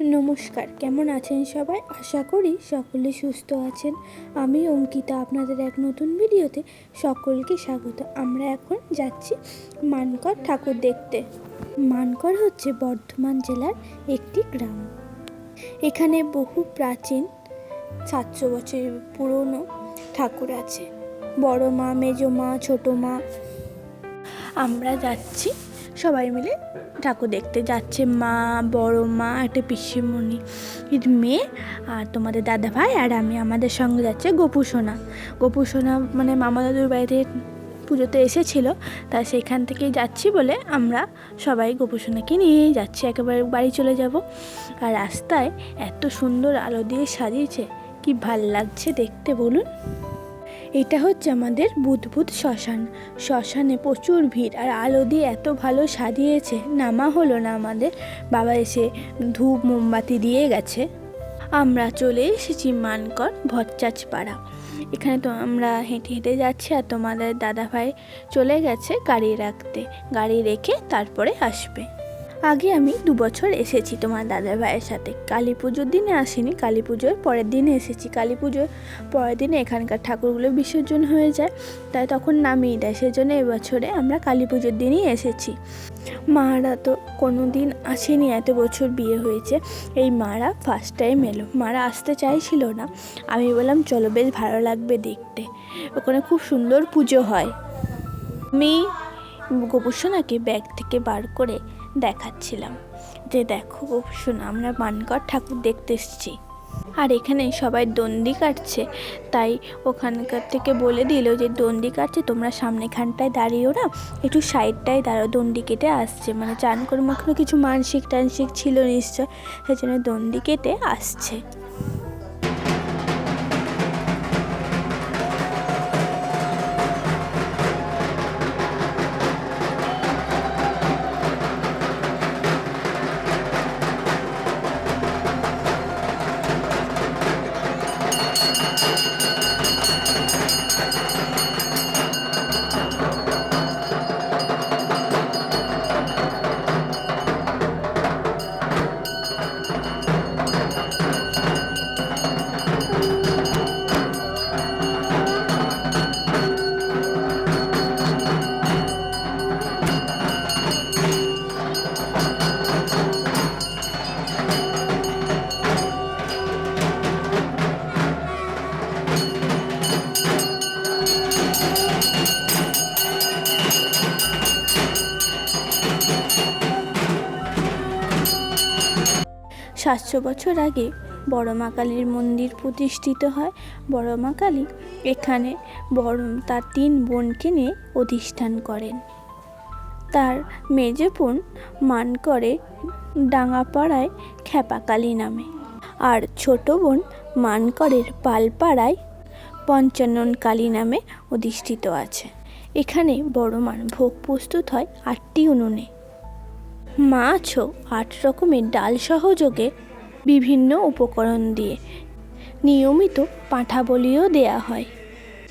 নমস্কার, কেমন আছেন সবাই? আশা করি সকলে সুস্থ আছেন। আমি অঙ্কিতা, আপনাদের এক নতুন ভিডিওতে সকলকে স্বাগত। আমরা এখন যাচ্ছি মানকর ঠাকুর দেখতে। মানকর হচ্ছে বর্ধমান জেলার একটি গ্রাম। এখানে বহু প্রাচীন সাতশো বছরের পুরনো ঠাকুর আছে। বড় মা, মেজো মা, ছোটো মা। আমরা যাচ্ছি সবাই মিলে ঠাকুর দেখতে যাচ্ছে, মা, বড় মা, একটা পিসিমণি। মেয়ে আর তোমাদের দাদা ভাই আর আমি আমাদের সঙ্গে যাচ্ছে গোপু সোনা। গোপু সোনা মানে মামা দাদুর বাড়িতে পুজোতে এসেছিল, তা সেখান থেকেই যাচ্ছি বলে আমরা সবাই গোপু সোনাকে নিয়েই যাচ্ছি, একেবারে বাড়ি চলে যাব। আর রাস্তায় এত সুন্দর আলো দিয়ে সাজিয়েছে, কি ভালো লাগছে দেখতে, বলুন। এটা হচ্ছে আমাদের বুধবুধ শ্মশান। শ্মশানে প্রচুর ভিড় আর আলো দিয়ে এত ভালো সাজিয়েছে, নামা হলো না আমাদের। বাবা এসে ধূপ, মোমবাতি দিয়ে গেছে। আমরা চলে এসেছি মানকর ভট্টাচ পাড়া এখানে তো আমরা হেঁটে হেঁটে যাচ্ছি আর তোমাদের দাদাভাই চলে গেছে গাড়ি রাখতে। গাড়ি রেখে তারপরে আসবে। আগে আমি দু বছর এসেছি তোমার দাদা ভাইয়ের সাথে। কালী পুজোর দিনে আসিনি, কালী পুজোর পরের দিনে এসেছি। কালী পুজোর পরের দিনে এখানকার ঠাকুরগুলো বিসর্জন হয়ে যায়, তাই তখন নামিয়ে দেয়। সেজন্য এবছরে আমরা কালী পুজোর দিনই এসেছি। মারা তো কোনো দিন আসেনি, এত বছর বিয়ে হয়েছে। এই মারা ফার্স্ট টাইম এলো। মারা আসতে চাইছিল না। আমি বললাম, চলো, বেশ ভালো লাগবে দেখতে। ওখানে খুব সুন্দর পুজো হয়। আমি গোপুসোনাকে ব্যাগ থেকে বার করে দেখাচ্ছিলাম। যে দেখো শোন, আমরা মানকর ঠাকুর দেখতে এসেছি। আর এখানে সবাই দন্দি কাটছে। তাই ওখানকার থেকে বলে দিল যে, দন্দি কাটছে, তোমরা সামনেখানটায় দাঁড়িয়েও না, একটু সাইডটায় দাঁড়াও দন্ডি কেটে আসছে। মানে চান করে মাখানো কিছু মানসিক টানসিক ছিল নিশ্চয়, সেই জন্য দন্দি কেটে আসছে। সাতশো বছর আগে বড় মা কালীর মন্দির প্রতিষ্ঠিত হয়। বড় মা কালী এখানে বড়, তার তিন বোনকে নিয়ে অধিষ্ঠান করেন। তার মেজ বোন মান করে ডাঙাপাড়ায় খ্যাপাকালী নামে। আর ছোট বোন মানকরের পালপাড়ায় পঞ্চানন কালী নামে অধিষ্ঠিত আছে। এখানে বড় মান ভোগ প্রস্তুত হয় আটটি উনুনে। মাছও আট রকমের ডাল সহযোগে বিভিন্ন উপকরণ দিয়ে নিয়মিত পাঁঠা বলিও দেয়া হয়।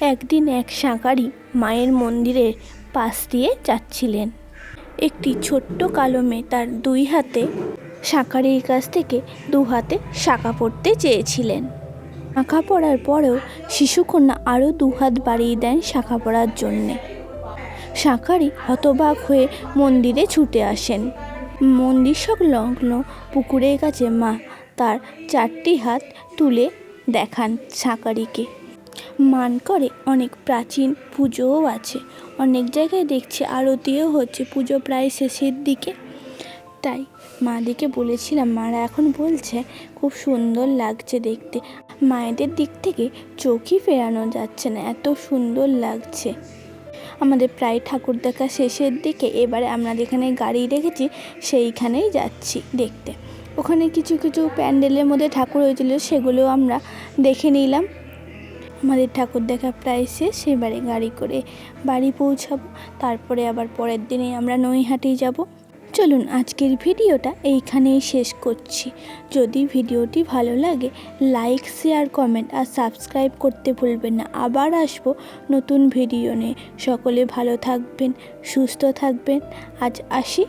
একদিন এক সাঁকারি মায়ের মন্দিরের পাশ দিয়ে যাচ্ছিলেন। একটি ছোট্ট কালো মেয়ে তার দুই হাতে সাঁকারির কাছ থেকে দু হাতে শাঁখা পড়তে চেয়েছিলেন। শাঁখা পড়ার পরেও শিশুকন্যা আরও দু হাত বাড়িয়ে দেন শাঁখা পড়ার জন্যে। শাঁখারি হতবাক হয়ে মন্দিরে ছুটে আসেন। মন্দির সংলগ্ন পুকুরের কাছে মা তার চারটি হাত তুলে দেখান সাঁকারিকে মান করে অনেক প্রাচীন পুজোও আছে। অনেক জায়গায় দেখছি আরতিও হচ্ছে, পুজো প্রায় শেষের দিকে। তাই মা মাদিকে বলেছিলাম, মারা এখন বলছে, খুব সুন্দর লাগছে দেখতে। মায়েদের দিক থেকে চোখই ফেরানো যাচ্ছে না, এত সুন্দর লাগছে। আমাদের প্রায় ঠাকুর দেখা শেষের দিকে এবারে আমরা যেখানে গাড়ি রেখেছি সেইখানেই যাচ্ছি দেখতে। ওখানে কিছু কিছু প্যান্ডেলের মধ্যে ঠাকুর হয়েছিল সেগুলো আমরা দেখে নিলাম। আমাদের ঠাকুর দেখা প্রায় শেষ সেবারে গাড়ি করে বাড়ি পৌঁছাবো। তারপরে আবার পরের দিনে আমরা নৈহাটি যাব। চলুন আজকের ভিডিওটা এইখানেই শেষ করছি। যদি ভিডিওটি ভালো লাগে, লাইক, শেয়ার, কমেন্ট আর সাবস্ক্রাইব করতে ভুলবেন না। আবার আসব নতুন ভিডিও নিয়ে। সকলে ভালো থাকবেন, সুস্থ থাকবেন। আজ আসি।